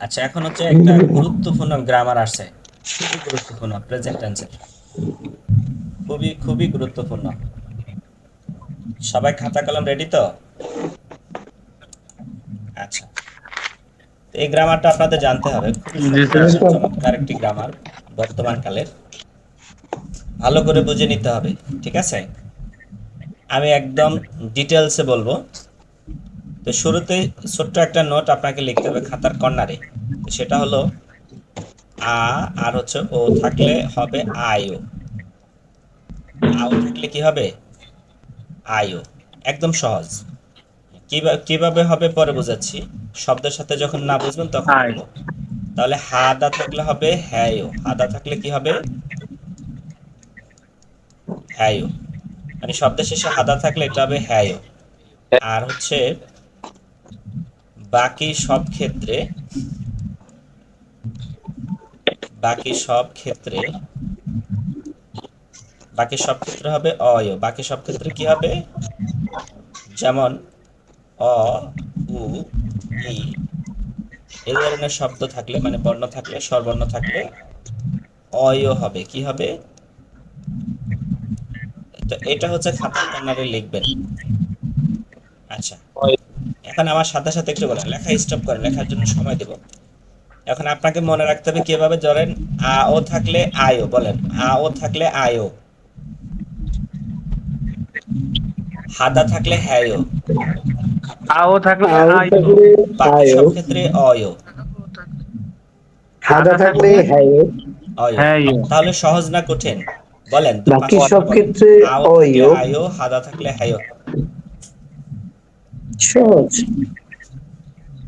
আচ্ছা এখন হচ্ছে একটা গুরুত্বপূর্ণ গ্রামার আসছে। খুবই গুরুত্বপূর্ণ প্রেজেন্ট টেন্সের খুবই খুবই গুরুত্বপূর্ণ। সবাই খাতা কলম রেডি তো? আচ্ছা। তো এই গ্রামারটা আপনাদের জানতে হবে। চমৎকার একটি গ্রামার বর্তমান কালের। ভালো করে বুঝে নিতে হবে ঠিক আছে? আমি একদম ডিটেলসে বলব। তো শুরুতে ছোট্ট একটা নোট আপনাকে লিখতে হবে খাতার কর্নারে। সেটা হলো আ আর হচ্ছে ও থাকলে হবে আয়ো। আও থাকলে কি হবে? আয়ো। একদম সহজ। কীভাবে হবে পরে বোঝাচ্ছি। শব্দের সাথে যখন না বুঝবেন তখন। তাহলে হাদা থাকলে হবে হ্যায়ো। হাদা থাকলে কি হবে? হ্যায়ো। মানে শব্দের শেষে হাদা থাকলে এটা হবে হ্যায়ো। আর হচ্ছে বাকি সব ক্ষেত্রে, বাকি সব ক্ষেত্রে, বাকি সব ক্ষেত্রে হবে অয়। বাকি সব ক্ষেত্রে কি হবে? যেমন, অ, উ, ই। এই ধরনের শব্দ থাকলে মানে বর্ণ থাকলে, স্বরবর্ণ থাকলে অয় হবে। কি হবে? তো এটা হচ্ছে খাতার কর্নারে লিখবেন। আচ্ছা। এখন আমার সাথে সাথে একটু বলেন লেখা স্টপ করেন লেখার জন্য সময় দেব। এখন আপনাকে মনে রাখতে হবে কীভাবে ধরেন আ ও থাকলে আয়ো বলেন। আ ও থাকলে আয়ো হাদা থাকলে হ্যায়ো আও থাকলে বাকি আয়ো সব ক্ষেত্রে অয়ো হাদা থাকলে হ্যায়ো অয়ো হ্যায়ো। তাহলে সহজ না কঠিন? বলেন বাকি সব ক্ষেত্রে অয়ো। আয়ো হাদা থাকলে হ্যায়ো সহজ।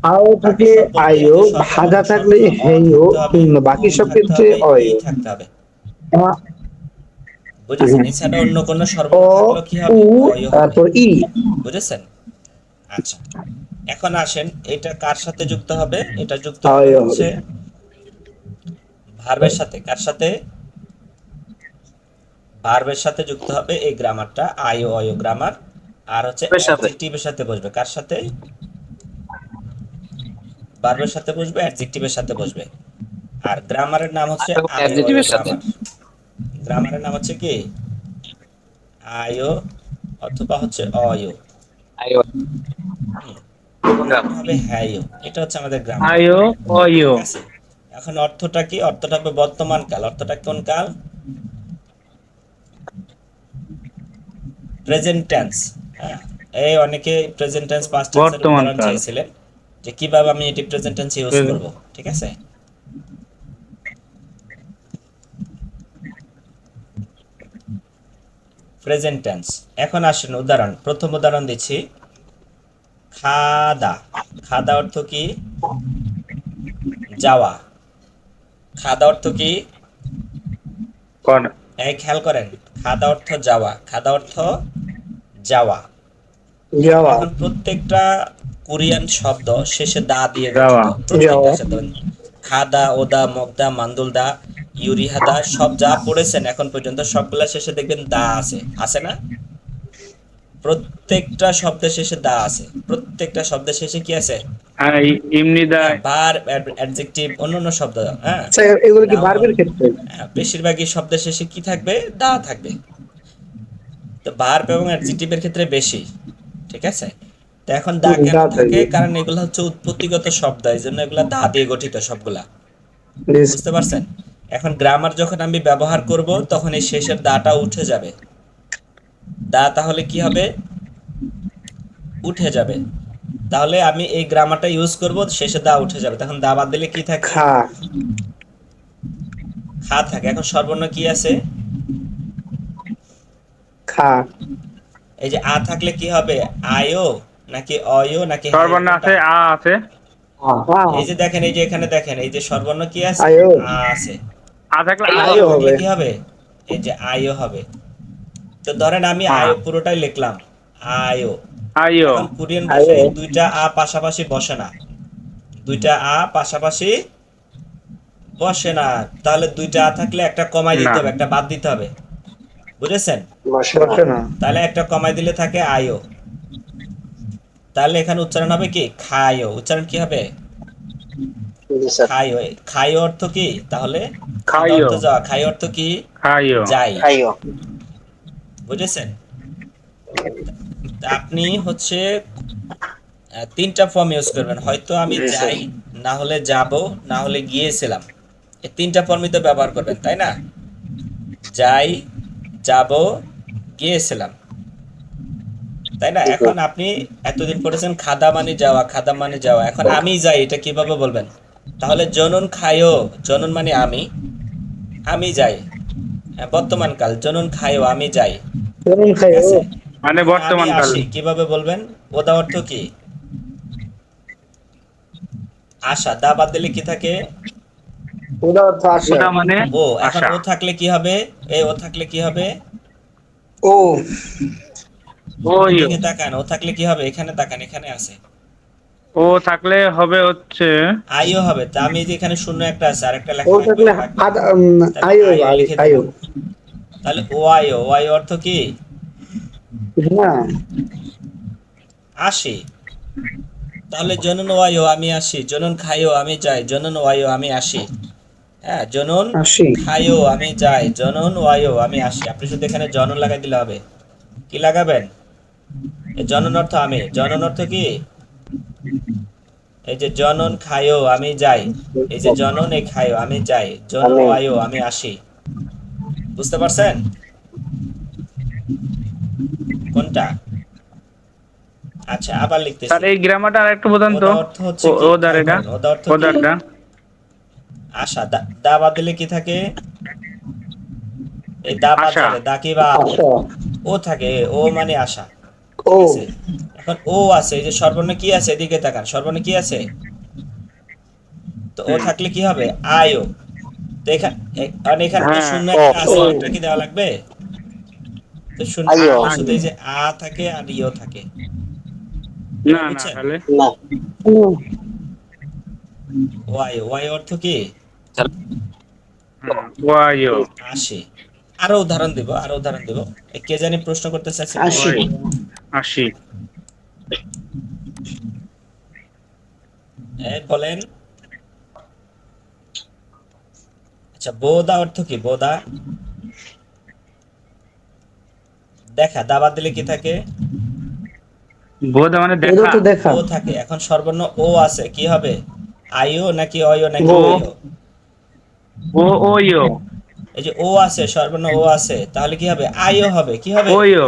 আও থাকলে আয়ো হাদা থাকলে হেয়ো কিংবা বাকি সব ক্ষেত্রে অয়ো। থাকতে হবে আ- বুঝেছেন? এছাড়া অন্য কোনো সর্বনাম কি হবে? উ অয় হবে। তারপর ই। বুঝেছেন? আচ্ছা। এখন আসেন এটা কার সাথে যুক্ত হবে? এটা যুক্ত হচ্ছে ভার্বের সাথে। কার সাথে? ভার্বের সাথে যুক্ত হবে এই গ্রামারটা আয়ো অয় গ্রামার। আর হচ্ছে। অ্যাডজেক্টিভের সাথে। বসবে। কার সাথে? ভার্বের সাথে বসবে অ্যাডজেক্টিভের সাথে বসবে। আর গ্রামারের নাম হচ্ছে আয়ো সাথে। গ্রামারের নাম হচ্ছে কি? আয়ো অথবা হচ্ছে অয়। আয়ো হবে হ্যায়ো। এটা হচ্ছে আমাদের গ্রামার। আয়ো অয়ো। এখন অর্থটা কি? অর্থটা হবে বর্তমান কাল। অর্থটা কোন কাল? Present tense. এই অনেকে প্রেজেন্ট টেন্স পাস্ট টেন্সের উদাহরণ যে কীভাবে আমি এটি প্রেজেন্ট টেন্স ইউজ করব ঠিক আছে? প্রেজেন্ট টেন্স এখন আসেন উদাহরণ প্রথম উদাহরণ দিচ্ছি। খাদা খাদা অর্থ কি? যাওয়া। খাদা অর্থ কি? কোন এই খেয়াল করেন খাদা অর্থ যাওয়া খাদা অর্থ যাওয়া যাওয়া এখন প্রত্যেকটা কোরিয়ান শব্দ শেষে দা দিয়ে। খাদা ওদা মগদা মান্দুলদা ইউরিহাদা সব যা পড়েছেন এখন পর্যন্ত সবগুলা শেষে দেখবেন দা আছে। আছে না? প্রত্যেকটা শব্দের শেষে দা আছে। প্রত্যেকটা শব্দের শেষে কি আছে? এমনি দা। অ্যাডজেক্টিভ অন্যান্য শব্দ। হ্যাঁ। আচ্ছা এগুলো কি ভার্বের ক্ষেত্রে হ্যাঁ, বেশিরভাগই শব্দের শেষে কি থাকবে? দা থাকবে। তো ভার্ব এবং অ্যাডজেক্টিভের ক্ষেত্রে বেশি ঠিক আছে? তো এখন দা কেন থাকে? কারণ এগুলো হচ্ছে উৎপত্তিগত শব্দ এই জন্য এগুলো দা দিয়ে গঠিত সবগুলা বুঝতে পারছেন? এখন গ্রামার যখন আমি ব্যবহার করব তখন এই শেষের দাটা উঠে যাবে। দা তাহলে কি হবে? উঠে যাবে। তাহলে আমি এই গ্রামারটা ইউজ করব শেষে দা উঠে যাবে। তখন দা বাদ দিলে কি থাকে? খা। খা থাকে। এখন সর্বর্ণ কি আছে? খা। এই যে আ থাকলে কি হবে? আয়ো নাকি অয়ো নাকি সর্বর্ণ আছে আ আছে। এই যে দেখেন এই যে এখানে দেখেন এই যে সর্বর্ণ কি আছে? আয়ো। আ আছে। আ থাকলে আয়ো হবে। কি হবে? এই যে আয়ো হবে। তো ধরেন আমি হ্যাঁ। আয়ো পুরোটাই লিখলাম। আয়ো। আয়ো। কোরিয়ান ভাষায় দুইটা আ পাশাপাশি বসে না। দুইটা আ পাশাপাশি বসে না। তাহলে দুইটা আ থাকলে একটা কমাই দিতে হবে একটা বাদ দিতে হবে। বুঝেছেন? তাহলে একটা কমাই দিলে থাকে আয়ো। তাহলে এখানে উচ্চারণ হবে কি? খায়ো। উচ্চারণ কি হবে? খাইও খাইও অর্থ কি? তাহলে খাইও। অর্থ যাওয়া। খাই অর্থ কি? খাইও যাই। বুঝেছেন? তা আপনি হচ্ছে আহ, তিনটা ফর্ম ইউজ করবেন। হয়তো আমি যাই না হলে যাব না হলে গিয়েছিলাম। এই তিনটা ফর্মই তো ব্যবহার করবেন তাই না? যাই যাব গিয়েছিলাম। তাই না? এখন আপনি এতদিন পড়েছেন খাদা মানে যাওয়া খাদা মানে যাওয়া। এখন আমি যাই এটা কীভাবে বলবেন? তাহলে জনন খায়ো জনন মানে আমি। আমি যাই। হ্যাঁ, বর্তমান কাল জনন খায়ো আমি যাই। মানে বর্তমান কাল। আসি কীভাবে বলবেন? ওদা অর্থ কি? আশা দা বাদ দিলে কি থাকে? ওটা মানে ও এখন ও থাকলে কি হবে? এই ও থাকলে কি হবে? ও। এদিকে তাকান ও থাকলে কি হবে? এখানে তাকান এখানে আছে। ও থাকলে হবে হচ্ছে আইও হবে তা আমি যে এখানে শূন্য একটা আছে আর একটা লেখা ও থাকলে আইও আইও। তাহলে ও আইও। ও আইও অর্থ কি? না। আসি তাহলে জনন ওয়াইও আমি আসি জনন খাইও আমি যাই জনন ওয়াইও আমি আসি হ্যাঁ জনন আসি। খাইও আমি যাই। জনন ওয়াইও আমি আসি। আপনি শুধু এখানে জনন লাগাই দিলে হবে। কি লাগাবেন? এই জনন অর্থ আমি। জনন অর্থ কি? এই যে জনন খাইও আমি যাই। এই যে জনন এই খাইও আমি যাই। জনন। ওয়াইও আমি আসি। বুঝতে পারছেন? কোনটা? আচ্ছা আবার লিখতেছি। তাহলে এই গ্রামারটা আরেকটু বোঝান তো। ওদার অর্থ হচ্ছে ওদার এটা? ওদারটা। আশা দা দা বাদ দিলে কি থাকে? এই দা বাদ দিলে দা কি বা ও থাকে ও মানে আশা। ও। আছে? এখন ও আছে এই যে সর্বর্ণ কি আছে? এদিকে তাকান সর্বর্ণ কি আছে? তো ও থাকলে কি হবে? আয়ো। তো এখানে এখানে হ্যাঁ, শূন্য একটা আছে একটা কি দেওয়া লাগবে? তো শূন্য শুধু এই যে আ থাকে আর ইও থাকে। না না তাহলে? ওয়াই ওয়াই অর্থ কি? আরও উদাহরণ দেব আরও উদাহরণ দেব। কে জানি প্রশ্ন করতে চাইছে। আসি আশি। বলেন। আচ্ছা বোদা অর্থ কি? বোদা। দেখা দাবা দিলে কি থাকে? বোধ মানে দেখা। তো দেখা। ও থাকে। এখন সর্বর্ণ ও আছে। কি হবে? আইও নাকি অয়ো নাকি অয়ো ও ওইও এই যে ও আছে সর্বর্ণ ও আছে তাহলে কি হবে? আইও হবে কি হবে? ওইও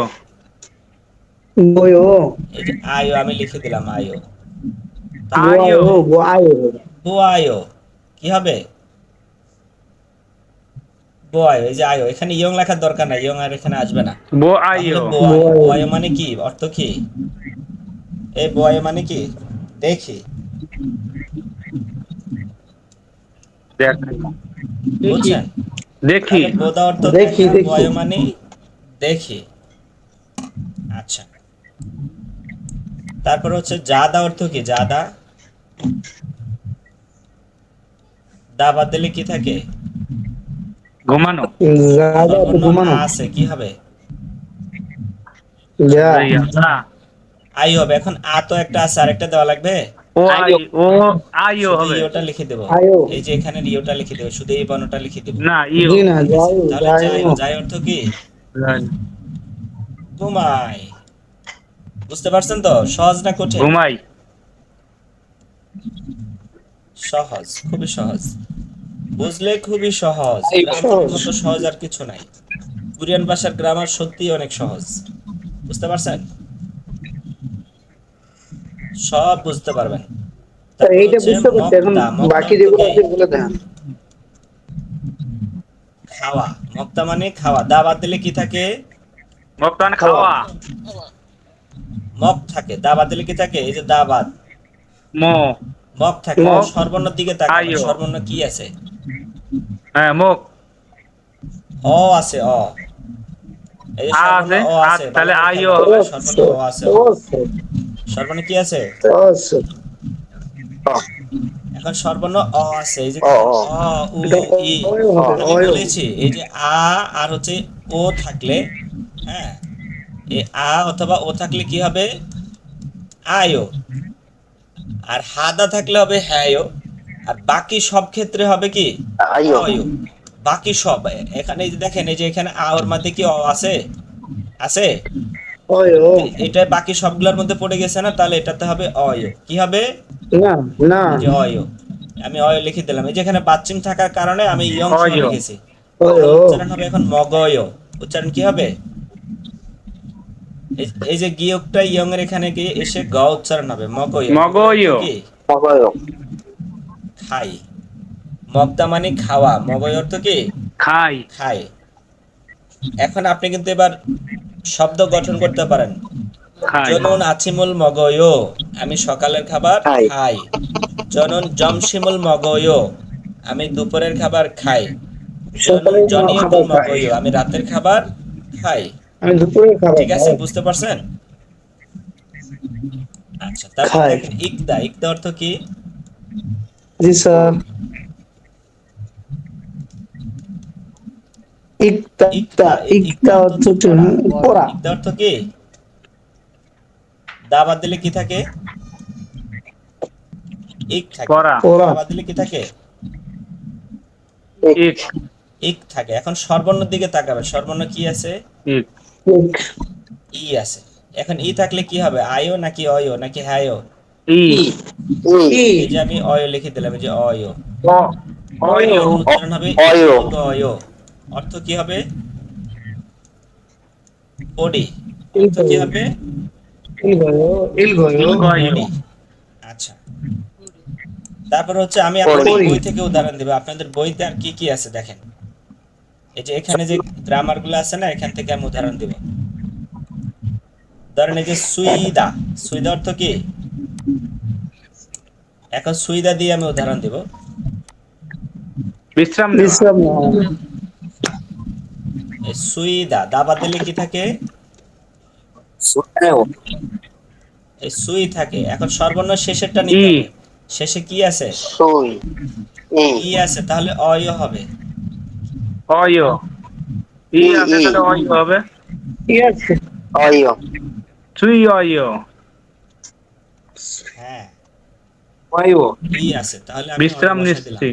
বইও এই যে আইও আমি লিখে দিলাম আইও আইও ও আইও বো আইও কি হবে? বো আইও এই যে আইও এখানে ইয়ং লেখার দরকার নাই ইয়ং আর এখানে আসবে না। বো তাহলে বো আইও। বো আইও মানে কি? অর্থ কি? এই বো আইও মানে কি? দেখি। দেখ। বুঝছেন? দেখি। দেখি, দেখি। মানে দেখি। আচ্ছা। তারপর হচ্ছে জাদা অর্থ কি? জাদা? দা বাদ দিলে কি থাকে? ঘুমানো। ঘুমানো আছে কি হবে? না। আই হবে এখন আ তো একটা আছে আরেকটা দেওয়া লাগবে? ও ও আইও হবে। ইওটা লিখে দেবো। আইও। এই যে এখানে ইওটা লিখে দেবো শুধু এই বর্ণটা লিখে দেবো। না ইও। জি না যাই যাই যাই যাই অর্থ কি? ঘুমাই। বুঝতে পারছেন তো? সহজ না কঠিন? ঘুমাই। সহজ খুবই সহজ। বুঝলে খুবই সহজ। এই গ্রামার সহজ। মতো সহজ আর কিছু নাই। কোরিয়ান ভাষার গ্রামার সত্যিই অনেক সহজ। বুঝতে পারছেন? সব বুঝতে পারবেন। এইটা বুঝতে পারছি এখন মক্তা, মক্তা বাকি যেগুলো আছে বলে দেন। খাওয়া। মক্তা মানে খাওয়া। দা বাদ দিলে কি থাকে? বর্তমান খাওয়া। মক থাকে। দা বাদ দিলে কি থাকে? এই যে দা বাদ। মো। মক থাকে। মক। সর্বর্ণ দিকে আইও। সর্বর্ণ কি আছে? হ্যাঁ মুখ অ আছে অ। আছে, আছে। তাহলে আইও হবে। সর্বর্ণ অ আছে। সর্বর্ণ কি আছে? আছে। এখন সর্বর্ণ অ আছে এই যে বলেছি এই যে আ আর হচ্ছে ও থাকলে হ্যাঁ? এই আ অথবা ও থাকলে কি হবে? আয়ো। আর হাদা থাকলে হবে হ্যায়ো। আর বাকি সব ক্ষেত্রে হবে কি? আয়ো। বাকি সব এখানে এই যে দেখেন এই যে এখানে আওর মধ্যে কি অ আছে? আছে? এটা বাকি সবগুলোর মধ্যে পড়ে গেছে না তাহলে এটাতে হবে অয়ো। কি হবে? না না। অয়ো। আমি অয়ো লিখে দিলাম। এই যে এখানে বাচ্চিম থাকার কারণে আমি ইয়ং। লিখেছি। উচ্চারণ হবে এখন মগয়। উচ্চারণ কি হবে? এই- এই যে গিয়কটা ইয়ং এর এখানে গিয়ে এসে গ উচ্চারণ হবে। মগয়। মগয়। মগয়। খাই। মগদা মানে খাওয়া। মগয় অর্থ কি? খাই। খাই। এখন আপনি কিন্তু এবার শব্দ গঠন করতে পারেন। জনন আছিমুল মগয় আমি সকালের খাবার খাই। জনন জমশিমুল মগয় আমি দুপুরের খাবার খাই। জনন জনিয়তুল মগয় আমি রাতের খাবার খাই। আমি দুপুরে খাবার ঠিক আছে বুঝতে পারছেন? আচ্ছা তারপর ইকদা ইকদা অর্থ কি? জি স্যার। ইকতা ইকতা ইকতা অর্থ পড়া। ইকদা অর্থ কি? দা বাদ দিলে কি থাকে? ইক থাকে। পড়া। পড়া। বাদ দিলে কি থাকে? এক ইক। থাকে। এখন সর্বর্ণের দিকে তাকাবে। সর্বর্ণ কি আছে? ইক। ই আছে। এখন ই থাকলে কি হবে? আয়ো নাকি অয়ো? নাকি হায়ো? ই। ই। ই। এই যে আমি অয়ো লিখে দিলাম যে অয়ো। অ। অয়ো উচ্চারণ হবে অয়ো। অয়ো। অর্থ কি হবে? ওডি অর্থ কি হবে। আচ্ছা। তারপর হচ্ছে আমি আপনাদের বই থেকে উদাহরণ দেব। আপনাদের বইতে আর কি কি আছে দেখেন? এই যে এখানে যে গ্রামারগুলো আছে না এখান থেকে আমি উদাহরণ দেব। ধরেন এই যে সুইদা। সুইদা অর্থ কি? এখন সুইদা দিয়ে আমি উদাহরণ দেব। বিশ্রাম বিশ্রাম সুইদা দাবা দিলে কি থাকে? এই সুই থাকে। এখন সর্বর্ণ শেষেরটা নিতে ই। হবে। শেষে কি আছে? সুই। ই। ই আছে তাহলে অয় হবে। অয়ো। ই ই, আছে তাহলে অয়ো হবে। কি আছে। অয়ো। সুই অয়ো। হ্যাঁ। অয়ো। ই আছে তাহলে আমি বিশ্রাম অয় বসাই দিলাম।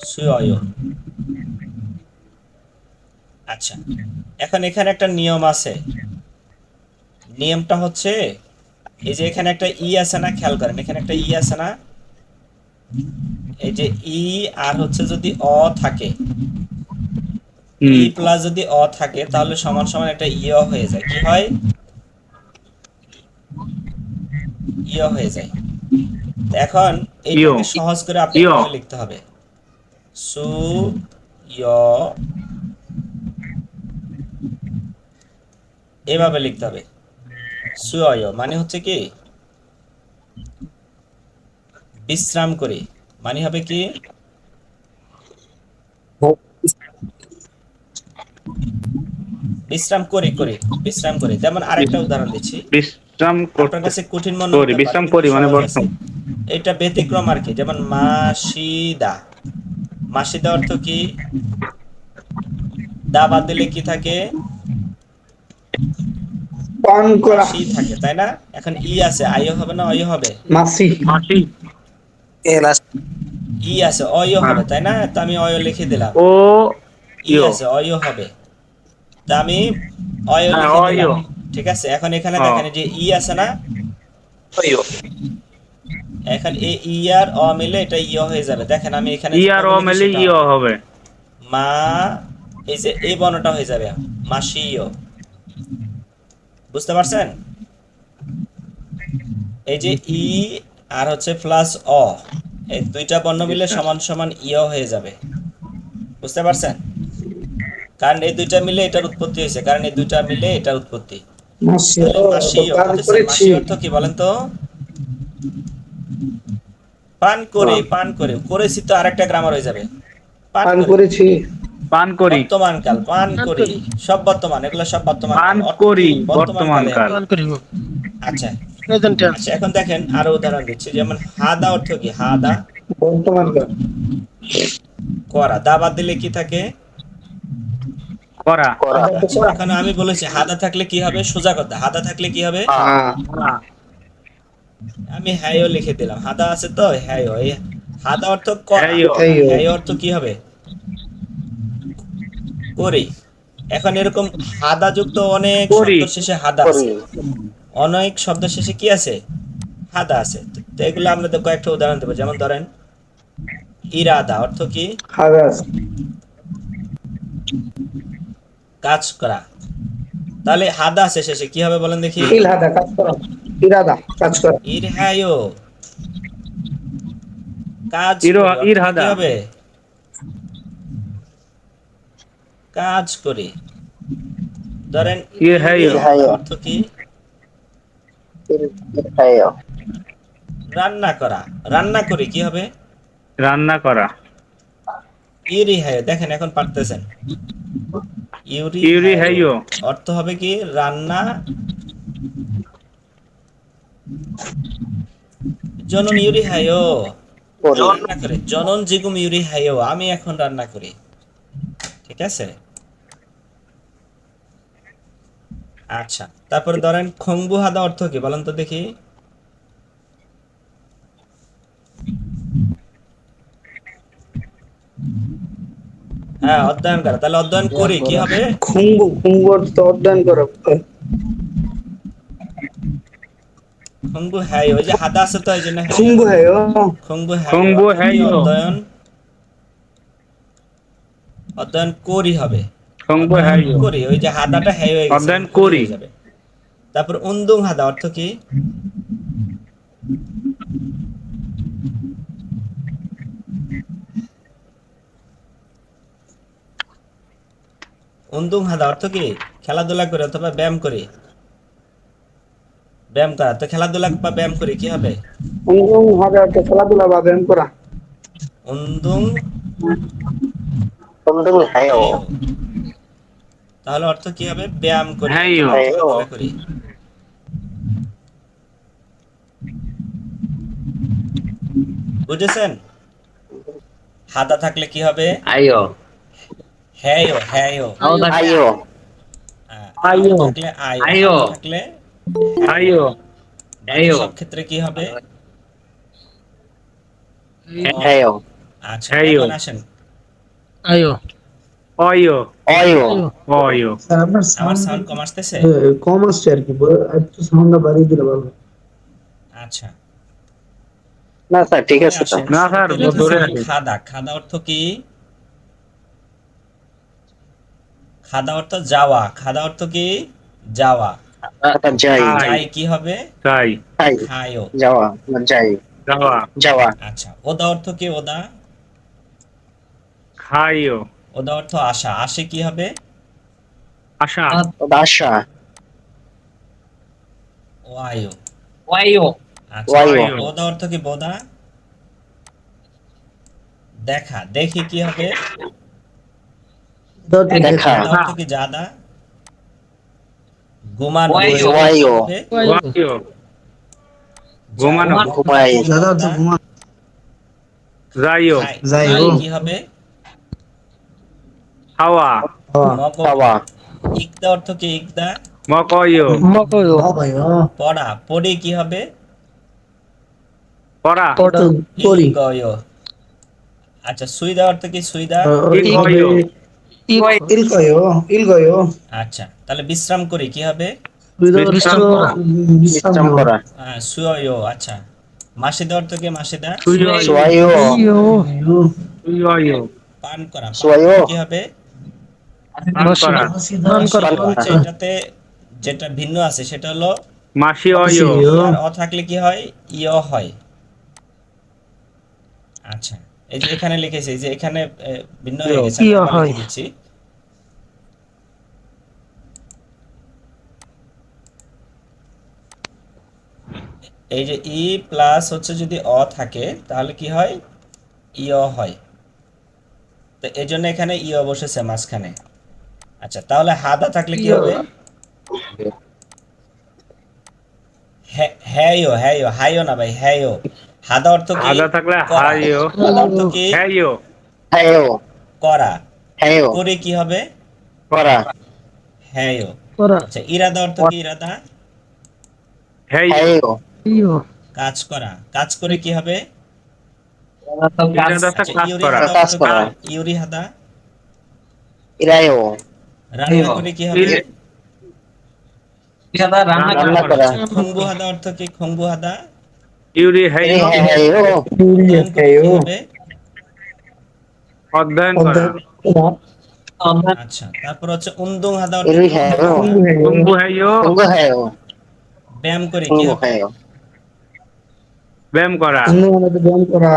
সুয়য় আচ্ছা এখন এখানে একটা নিয়ম আছে। নিয়মটা হচ্ছে এই যে এখানে একটা ই আছে না খেয়াল করেন এখানে একটা ই আছে না? এই যে ই আর হচ্ছে যদি অ থাকে ই প্লাস যদি অ থাকে তাহলে সমান সমান একটা ইয় হয়ে যায়। কি হয়? ইয় হয়ে যায়। এখন এইটাকে সহজ করে আপনি লিখতে হবে। সু ইয় এভাবে লিখতে হবে। সুয় মানে হচ্ছে কি? বিশ্রাম করি। মানে হবে কি? বিশ্রাম করি করি বিশ্রাম করি। যেমন আরেকটা উদাহরণ দিচ্ছি। বিশ্রাম আপনার কাছে কঠিন মনে বিশ্রাম করি মানে। এটা ব্যতিক্রম আর কি। যেমন মাসিদা। মাসিদা অর্থ কি? দা বাদ দিলে কি থাকে? পান করা। মাসি থাকে তাই না? এখন ই আছে আইও হবে না অয় হবে? মাসি। মাসি। এলাস ই আছে অয় হবে তাই না? তো আমি অয় লিখে দিলাম। ও ই আছে অয় হবে। তা আমি অয় হ্যাঁ, লিখে দিলাম। ঠিক আছে এখন এখানে হ্যাঁ। দেখেন যে ই আছে না? অয়ো এখন এই ই আর অ মিলে এটা ইয় হয়ে যাবে। দেখেন আমি এখানে ই আর লিখি মেলে হবে। মা এই যে এই বর্ণটা হয়ে যাবে। মাসিও বুঝতে পারছেন? এই যে ই আর হচ্ছে প্লাস অ। এই দুইটা বর্ণ মিলে সমান সমান ইয় হয়ে যাবে। বুঝতে পারছেন? কারণ এই দুইটা মিলে এটার উৎপত্তি হয়েছে। কারণ এই দুইটা মিলে এটার উৎপত্তি। মাসিও অর্থ কি বলেন তো? পান করে পান করে। করেছি তো আরেকটা গ্রামার হয়ে যাবে। পান করেছি। পান করি। বর্তমান কাল পান করি। সব বর্তমান এগুলো সব বর্তমান পান করি বর্তমান কাল। আচ্ছা। প্রেজেন্ট টেন্স আচ্ছা এখন দেখেন আরও উদাহরণ দিচ্ছি। যেমন হাদা অর্থ কি? হাদা। বর্তমান কাল। করা। দা বাদ দিলে কি থাকে? করা। আচ্ছা, এখন আমি বলেছি হাদা থাকলে কি হবে? সোজা কথা। হাদা থাকলে কি হবে? হ্যাঁ হ্যাঁ আমি হ্যায়ও লিখে দিলাম। হাদা আছে তো? হ্যায়ও এই হাদা অর্থ। হ্যায়। অর্থ কি হবে? করি। এখন এরকম হাদা যুক্ত অনেক শব্দ শেষে হাদা আছে। অনেক শব্দ শেষে কি আছে? হাদা আছে। তো- এগুলো আমরা তো কয়েকটা উদাহরণ দেবো। যেমন ধরেন ইরাদা অর্থ কি? কাজ করা। তাহলে হাদা আছে শেষে। কি হবে বলেন দেখি। হাদা কাজ করা। ইরাদা কাজ করা। ইরহায়ো। কাজ ইরো- ইরহাদা। হবে? কাজ করি। ধরেন ইরহায়ো। ইরহায়ো অর্থ কি? হায়ো রান্না করা। রান্না করি কি হবে? রান্না করা। ইরিহায়ো দেখেন এখন পারতেছেন। ইউরি ইউরিহায়ো। অর্থ হবে কি? রান্না জনন ইউরি হায়ো। রান্না করে জনন জিগুম ইউরি হায়ো আমি এখন রান্না করি। ঠিক আছে? আচ্ছা তারপরে ধরেন খংবু হাদা অর্থ কি? বলেন তো দেখি। হ্যাঁ অধ্যয়ন করা। তাহলে অধ্যয়ন করি কি হবে? খুঙ্গু খুঙ্গু অর্থ অধ্যয়ন করা। খংবু হ্যায় ওই যে হাদা আছে তো এই জন্য হ্যায়। খুঙ্গু হ্যায় খংবু হ্যায় খংবু অর্থাৎ কি হ্যায়। অধ্যয়ন। অধ্যয়ন করি হবে। সঙ্গ হাইও করি ওই যে হাদাটা হ্যায় হয়ে গেছে। অধ্যয়ন করি। করি। যাবে। তারপর উন্দুং হাদা অর্থ কি? উন্দুং হাদা অর্থ কি? খেলাধুলা করে অথবা ব্যায়াম করি। ব্যায়াম করা তো খেলাধুলা বা ব্যায়াম করি কি হবে? হাদা অর্থ খেলাধুলা বা ব্যায়াম করা। উন্দুং? বন্ধু হায়ো তাহলে অর্থ কি হবে? ব্যায়াম করি। হ্যাঁ, হ্যাঁ। করি। বুঝেছেন? হাতা থাকলে কি হবে? আইও হায়ো হ্যাঁ, আইও। থাকলে? আইও। থাকলে আইও আইও। সব ক্ষেত্রে কি হবে? হায়ো আচ্ছা। এখন আসেন। আইও। অয়ো। অয়ো। অয়ো। স্যার আমার সাউন্ড কম আসতেছে? কম আসছে আর কি একটু সাউন্ডটা বাড়িয়ে দিলে ভালো আচ্ছা। না স্যার ঠিক আছে তো। না, স্যার, ধরে রাখি। খাদা খাদা অর্থ কি? খাদা অর্থ যাওয়া। খাদা অর্থ কি? যাওয়া। যাই। হাই। যাই কি হবে? তাই। হাই যাওয়া যাই। যাওয়া। যাওয়া। আচ্ছা ওদা অর্থ কি ওদা? খাইও ওদা অর্থ আশা। আসে কি হবে? আশা। আশা। ওয়ায়ু। ওয়াইও আচ্ছা ওদা অর্থ কি বোদা? দেখা। দেখি কি হবে? দেখা। অর্থ কি জাদা? ঘুমানো ঘুমানো। যাইও। কি হবে? হাওয়া। হওয়া। ইকদা অর্থ কি ইকদা? মকয়ো ও পড়া। পড়ি কি হবে? পড়া। আচ্ছা সুইদা অর্থ কি সুইদা? ইলগয়। ইল কয়ো ইল কয়ো আচ্ছা। তাহলে বিশ্রাম করি কি হবে? বিশ্রাম করা। বিশ্রাম সুয়ো আচ্ছা। মাসিদা অর্থ কি মাসিদা? সুয়ো। সুয়ো। পান করা কি হবে? এটাতে যেটা ভিন্ন আছে সেটা হলো মাসি অয়ো অ থাকলে কি হয়? ইয় হয়। আচ্ছা এই যে এখানে লিখেছি যে এখানে ভিন্ন হয়ে গেছে দিচ্ছি। এই যে ই প্লাস হচ্ছে যদি অ থাকে তাহলে কি হয়? ইয় হয়। তো এই জন্য এখানে ইয় বসেছে মাঝখানে। আচ্ছা তাহলে হাদা থাকলে কি হবে? হ্যাঁ হ্যাঁও হ্যাঁও হাইও না ভাই হ্যাঁও হাদা অর্থ কি? হাদা থাকলে করা। হাইও হাদা অর্থ কি? হ্যাইও হায়ো করা। হায়ো করে কি হবে? করা। হ্যাঁও আচ্ছা ইরাদা অর্থ কি ইরাদা? হায়ো কাজ করা। কাজ করে কি হবে? তো আচ্ছা, রান্না করে কি হবে? রান্না করা। হাদা অর্থ কি? হাদা ইউরি অধ্যয়ন করে তারপর হচ্ছে উন্দুং হাদা অর্থ ব্যায়াম করে কি হবে? ব্যায়াম করা। অন্য মনে ব্যায়াম করা।